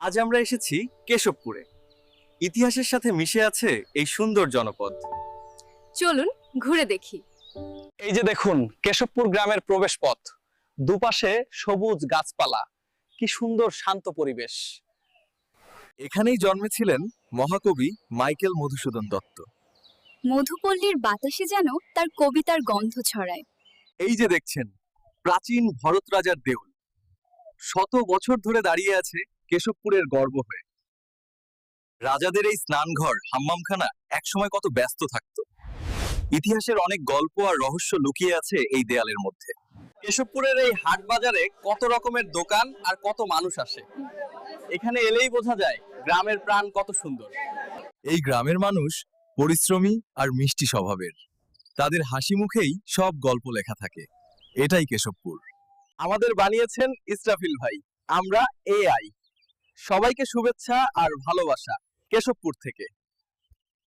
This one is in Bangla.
আজ আমরা এসেছি কেশবপুরে। ইতিহাসের সাথে মিশে আছে এই সুন্দর জনপদ। চলুন ঘুরে দেখি। এই যে দেখুন কেশবপুর গ্রামের প্রবেশ পথ দুপাশে সবুজ গাছপালা। কি সুন্দর শান্ত পরিবেশ। এখানেই জন্মেছিলেন মহাকবি মাইকেল মধুসূদন দত্ত। মধুপল্লীর বাতাসে যেন তার কবিতার গন্ধ ছড়ায়। এই যে দেখছেন প্রাচীন ভরত রাজার দেউল। শত বছর ধরে দাঁড়িয়ে আছে কেশবপুরের গর্ব হয়ে। রাজাদের এই স্নানঘর, হাম্মামখানা, একসময় কত ব্যস্ত থাকতো। ইতিহাসের অনেক গল্প আর রহস্য লুকিয়ে আছে এই দেয়ালের মধ্যে। কেশবপুরের এই হাট বাজারে কত রকমের দোকান আর কত মানুষ আসে। এখানে এলেই বোঝা যায় গ্রামের প্রাণ কত সুন্দর। এই গ্রামের মানুষ পরিশ্রমী আর মিষ্টি স্বভাবের। তাদের হাসি মুখেই সব গল্প লেখা থাকে। এটাই কেশবপুর। আমাদের বানিয়েছেন ইসরাফিল ভাই। আমরা এআই। সবাইকে শুভেচ্ছা আর ভালোবাসা কেশবপুর থেকে।